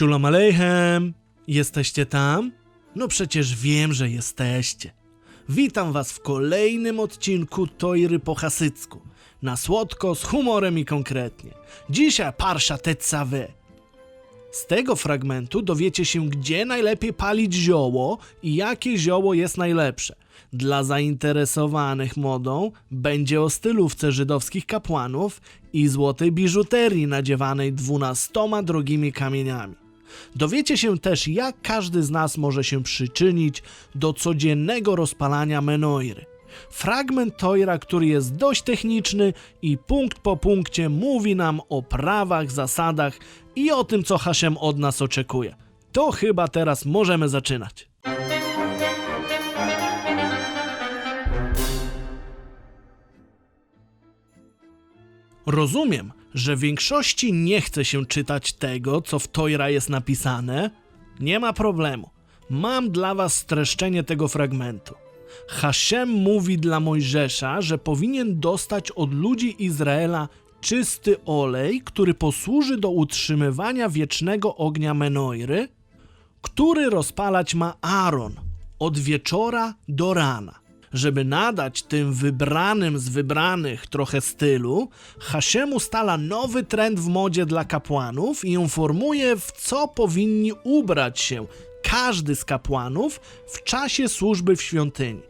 Shulam Aleichem! Jesteście tam? No przecież wiem, że jesteście. Witam was w kolejnym odcinku Tojry po hasycku. Na słodko, z humorem i konkretnie. Dzisiaj parsza Tetzawe. Z tego fragmentu dowiecie się, gdzie najlepiej palić zioło i jakie zioło jest najlepsze. Dla zainteresowanych modą będzie o stylówce żydowskich kapłanów i złotej biżuterii nadziewanej dwunastoma drogimi kamieniami. Dowiecie się też, jak każdy z nas może się przyczynić do codziennego rozpalania menoiry. Fragment Tojra, który jest dość techniczny i punkt po punkcie mówi nam o prawach, zasadach i o tym, co Hashem od nas oczekuje. To chyba teraz możemy zaczynać. Rozumiem, że większości nie chce się czytać tego, co w Tojra jest napisane. Nie ma problemu. Mam dla was streszczenie tego fragmentu. Hashem mówi dla Mojżesza, że powinien dostać od ludzi Izraela czysty olej, który posłuży do utrzymywania wiecznego ognia Menoiry, który rozpalać ma Aaron od wieczora do rana. Żeby nadać tym wybranym z wybranych trochę stylu, Hashem ustala nowy trend w modzie dla kapłanów i informuje, w co powinni ubrać się każdy z kapłanów w czasie służby w świątyni.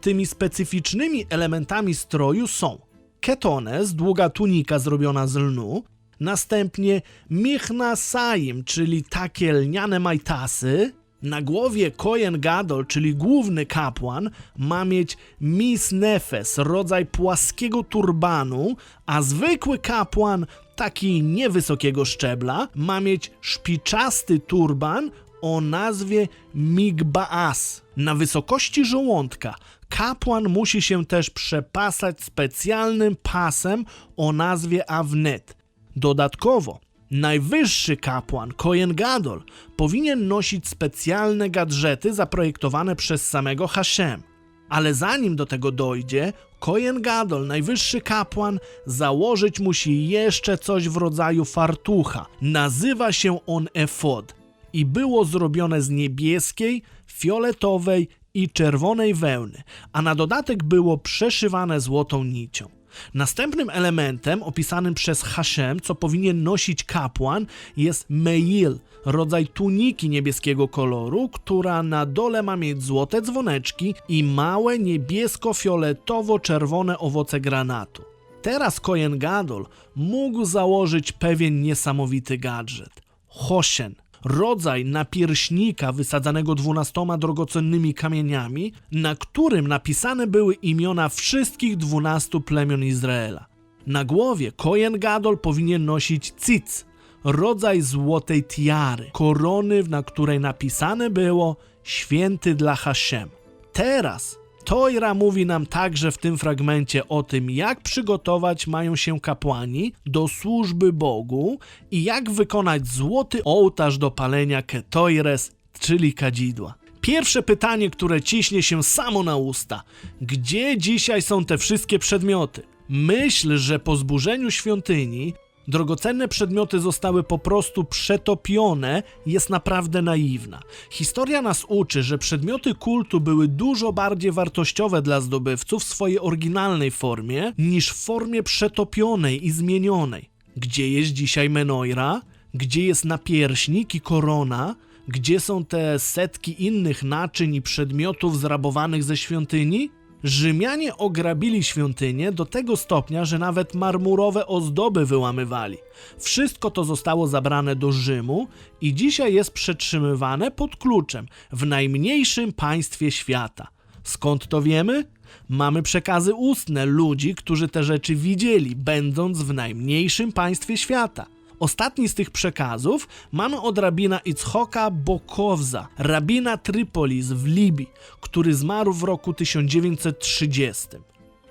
Tymi specyficznymi elementami stroju są ketones, długa tunika zrobiona z lnu, następnie michna saim, czyli takie lniane majtasy, na głowie Kohen Gadol, czyli główny kapłan, ma mieć mis nefes, rodzaj płaskiego turbanu, a zwykły kapłan, taki niewysokiego szczebla, ma mieć szpiczasty turban o nazwie migbaas. Na wysokości żołądka kapłan musi się też przepasać specjalnym pasem o nazwie awnet. Dodatkowo Najwyższy kapłan, Kohen Gadol, powinien nosić specjalne gadżety zaprojektowane przez samego Hashem. Ale zanim do tego dojdzie, Kohen Gadol, najwyższy kapłan, założyć musi jeszcze coś w rodzaju fartucha. Nazywa się on efod i było zrobione z niebieskiej, fioletowej i czerwonej wełny, a na dodatek było przeszywane złotą nicią. Następnym elementem opisanym przez Hashem, co powinien nosić kapłan, jest meil, rodzaj tuniki niebieskiego koloru, która na dole ma mieć złote dzwoneczki i małe niebiesko-fioletowo-czerwone owoce granatu. Teraz Kohen Gadol mógł założyć pewien niesamowity gadżet. Hoshen, rodzaj napierśnika wysadzanego dwunastoma drogocennymi kamieniami, na którym napisane były imiona wszystkich dwunastu plemion Izraela. Na głowie Kohen Gadol powinien nosić cic, rodzaj złotej tiary, korony, na której napisane było święty dla Hashem. Teraz Tojra mówi nam także w tym fragmencie o tym, jak przygotować mają się kapłani do służby Bogu i jak wykonać złoty ołtarz do palenia ketoires, czyli kadzidła. Pierwsze pytanie, które ciśnie się samo na usta. Gdzie dzisiaj są te wszystkie przedmioty? Myśl, że po zburzeniu świątyni drogocenne przedmioty zostały po prostu przetopione, jest naprawdę naiwna. Historia nas uczy, że przedmioty kultu były dużo bardziej wartościowe dla zdobywców w swojej oryginalnej formie niż w formie przetopionej i zmienionej. Gdzie jest dzisiaj Menoira? Gdzie jest napierśnik i korona? Gdzie są te setki innych naczyń i przedmiotów zrabowanych ze świątyni? Rzymianie ograbili świątynię do tego stopnia, że nawet marmurowe ozdoby wyłamywali. Wszystko to zostało zabrane do Rzymu i dzisiaj jest przetrzymywane pod kluczem w najmniejszym państwie świata. Skąd to wiemy? Mamy przekazy ustne ludzi, którzy te rzeczy widzieli, będąc w najmniejszym państwie świata. Ostatni z tych przekazów mamy od rabina Itzhoka Bokowza, rabina Trypolis w Libii, który zmarł w roku 1930.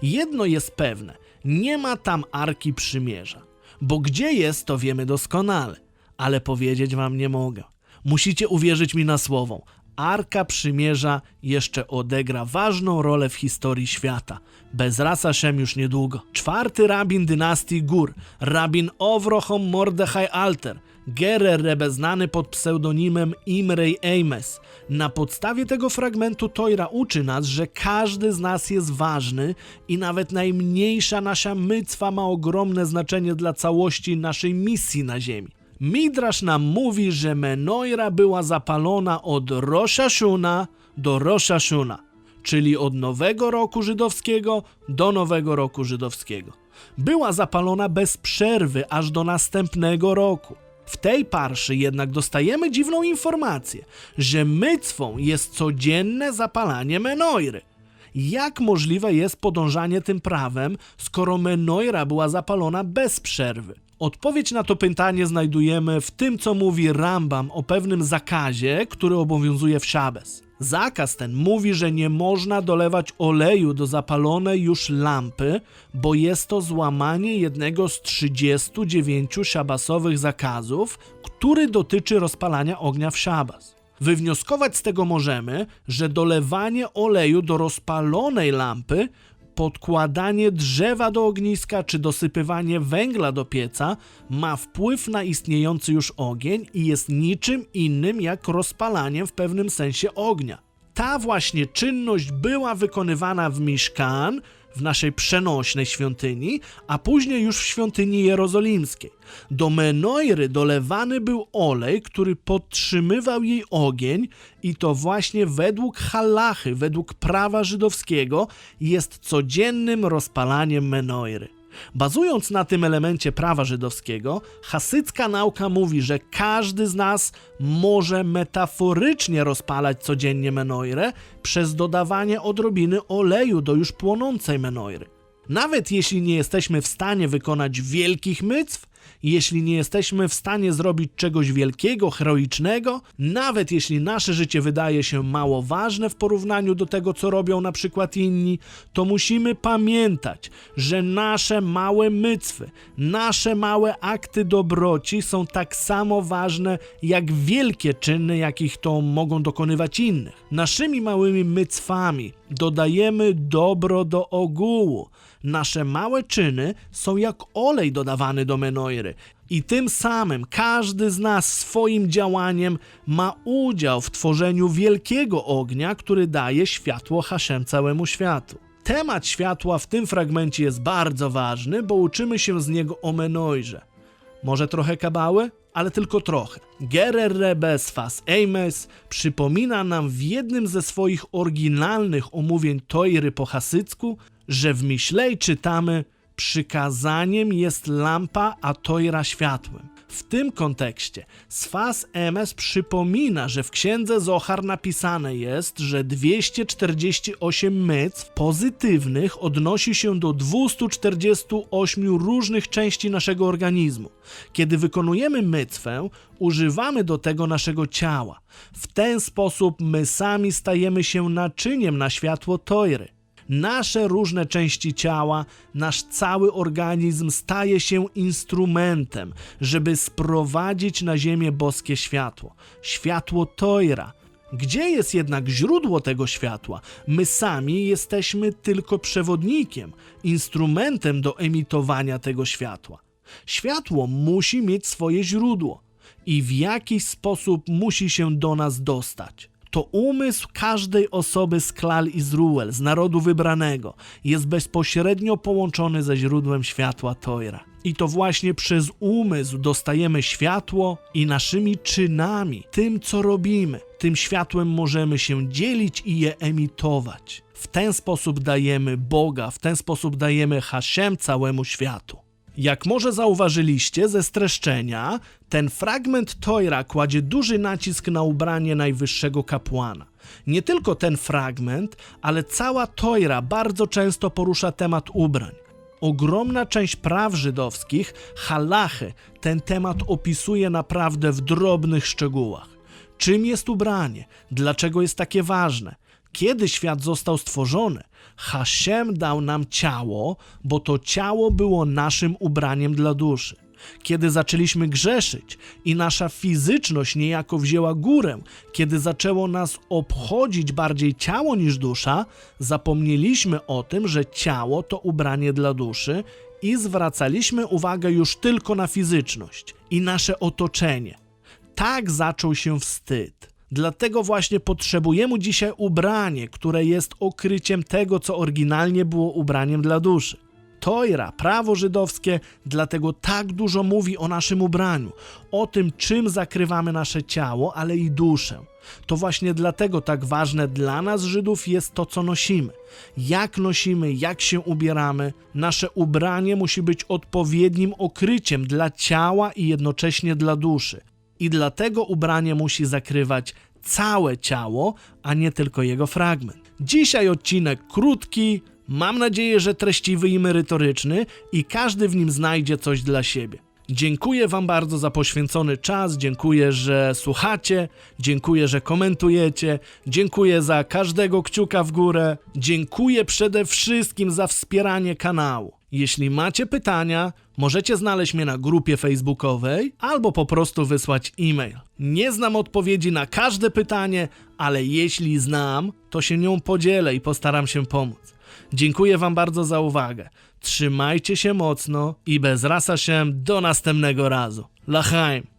Jedno jest pewne, nie ma tam Arki Przymierza, bo gdzie jest to wiemy doskonale, ale powiedzieć wam nie mogę. Musicie uwierzyć mi na słowo. Arka Przymierza jeszcze odegra ważną rolę w historii świata. Bez rasa Szem już niedługo. Czwarty rabin dynastii Gór, rabin Owrochom Mordechai Alter, Gerer Rebe znany pod pseudonimem Imrej Ames. Na podstawie tego fragmentu Tojra uczy nas, że każdy z nas jest ważny i nawet najmniejsza nasza mycwa ma ogromne znaczenie dla całości naszej misji na ziemi. Midrasz nam mówi, że Menoira była zapalona od Rosh Hashuna do Rosh Hashuna, czyli od Nowego Roku Żydowskiego do Nowego Roku Żydowskiego. Była zapalona bez przerwy aż do następnego roku. W tej parszy jednak dostajemy dziwną informację, że mycwą jest codzienne zapalanie Menoiry. Jak możliwe jest podążanie tym prawem, skoro Menoira była zapalona bez przerwy? Odpowiedź na to pytanie znajdujemy w tym, co mówi Rambam o pewnym zakazie, który obowiązuje w Szabes. Zakaz ten mówi, że nie można dolewać oleju do zapalonej już lampy, bo jest to złamanie jednego z 39 szabasowych zakazów, który dotyczy rozpalania ognia w szabas. Wywnioskować z tego możemy, że dolewanie oleju do rozpalonej lampy, podkładanie drzewa do ogniska czy dosypywanie węgla do pieca ma wpływ na istniejący już ogień i jest niczym innym jak rozpalaniem w pewnym sensie ognia. Ta właśnie czynność była wykonywana w Miszkan, w naszej przenośnej świątyni, a później już w świątyni jerozolimskiej. Do Menoiry dolewany był olej, który podtrzymywał jej ogień i to właśnie według halachy, według prawa żydowskiego jest codziennym rozpalaniem Menoiry. Bazując na tym elemencie prawa żydowskiego, hasycka nauka mówi, że każdy z nas może metaforycznie rozpalać codziennie menoirę przez dodawanie odrobiny oleju do już płonącej menoiry. Nawet jeśli nie jesteśmy w stanie wykonać wielkich mycw, jeśli nie jesteśmy w stanie zrobić czegoś wielkiego, heroicznego, nawet jeśli nasze życie wydaje się mało ważne w porównaniu do tego, co robią na przykład inni, to musimy pamiętać, że nasze małe mycwy, nasze małe akty dobroci są tak samo ważne jak wielkie czyny, jakich to mogą dokonywać innych. Naszymi małymi mycwami dodajemy dobro do ogółu. Nasze małe czyny są jak olej dodawany do menoiry. I tym samym każdy z nas swoim działaniem ma udział w tworzeniu wielkiego ognia, który daje światło Haszem całemu światu. Temat światła w tym fragmencie jest bardzo ważny, bo uczymy się z niego o menoirze. Może trochę kabały? Ale tylko trochę. Gerer Rebes Fas Ames przypomina nam w jednym ze swoich oryginalnych omówień Tojry po hasycku, że w Miślej czytamy przykazaniem jest lampa, a Tojra światłem. W tym kontekście Sfas Emes przypomina, że w księdze Zohar napisane jest, że 248 mycw pozytywnych odnosi się do 248 różnych części naszego organizmu. Kiedy wykonujemy mycwę, używamy do tego naszego ciała. W ten sposób my sami stajemy się naczyniem na światło Tojry nasze różne części ciała, nasz cały organizm staje się instrumentem, żeby sprowadzić na ziemię boskie światło. Światło Tojra. Gdzie jest jednak źródło tego światła? My sami jesteśmy tylko przewodnikiem, instrumentem do emitowania tego światła. Światło musi mieć swoje źródło i w jakiś sposób musi się do nas dostać to umysł każdej osoby z Klal Izruel, z narodu wybranego, jest bezpośrednio połączony ze źródłem światła Tojra. I to właśnie przez umysł dostajemy światło i naszymi czynami, tym co robimy, tym światłem możemy się dzielić i je emitować. W ten sposób dajemy Boga, w ten sposób dajemy Hashem całemu światu. Jak może zauważyliście ze streszczenia, ten fragment Tojra kładzie duży nacisk na ubranie najwyższego kapłana. Nie tylko ten fragment, ale cała Tojra bardzo często porusza temat ubrań. Ogromna część praw żydowskich, halachy, ten temat opisuje naprawdę w drobnych szczegółach. Czym jest ubranie? Dlaczego jest takie ważne? Kiedy świat został stworzony? Hashem dał nam ciało, bo to ciało było naszym ubraniem dla duszy. Kiedy zaczęliśmy grzeszyć i nasza fizyczność niejako wzięła górę, kiedy zaczęło nas obchodzić bardziej ciało niż dusza, zapomnieliśmy o tym, że ciało to ubranie dla duszy i zwracaliśmy uwagę już tylko na fizyczność i nasze otoczenie. Tak zaczął się wstyd. Dlatego właśnie potrzebujemy dzisiaj ubranie, które jest okryciem tego, co oryginalnie było ubraniem dla duszy. Tojra, prawo żydowskie, dlatego tak dużo mówi o naszym ubraniu, o tym, czym zakrywamy nasze ciało, ale i duszę. To właśnie dlatego tak ważne dla nas, Żydów, jest to, co nosimy. Jak nosimy, jak się ubieramy. Nasze ubranie musi być odpowiednim okryciem dla ciała i jednocześnie dla duszy. I dlatego ubranie musi zakrywać całe ciało, a nie tylko jego fragment. Dzisiaj odcinek krótki, mam nadzieję, że treściwy i merytoryczny i każdy w nim znajdzie coś dla siebie. Dziękuję Wam bardzo za poświęcony czas, dziękuję, że słuchacie, dziękuję, że komentujecie, dziękuję za każdego kciuka w górę, dziękuję przede wszystkim za wspieranie kanału. Jeśli macie pytania, możecie znaleźć mnie na grupie facebookowej albo po prostu wysłać e-mail. Nie znam odpowiedzi na każde pytanie, ale jeśli znam, to się nią podzielę i postaram się pomóc. Dziękuję Wam bardzo za uwagę. Trzymajcie się mocno i bez rasa się do następnego razu. Lachaim!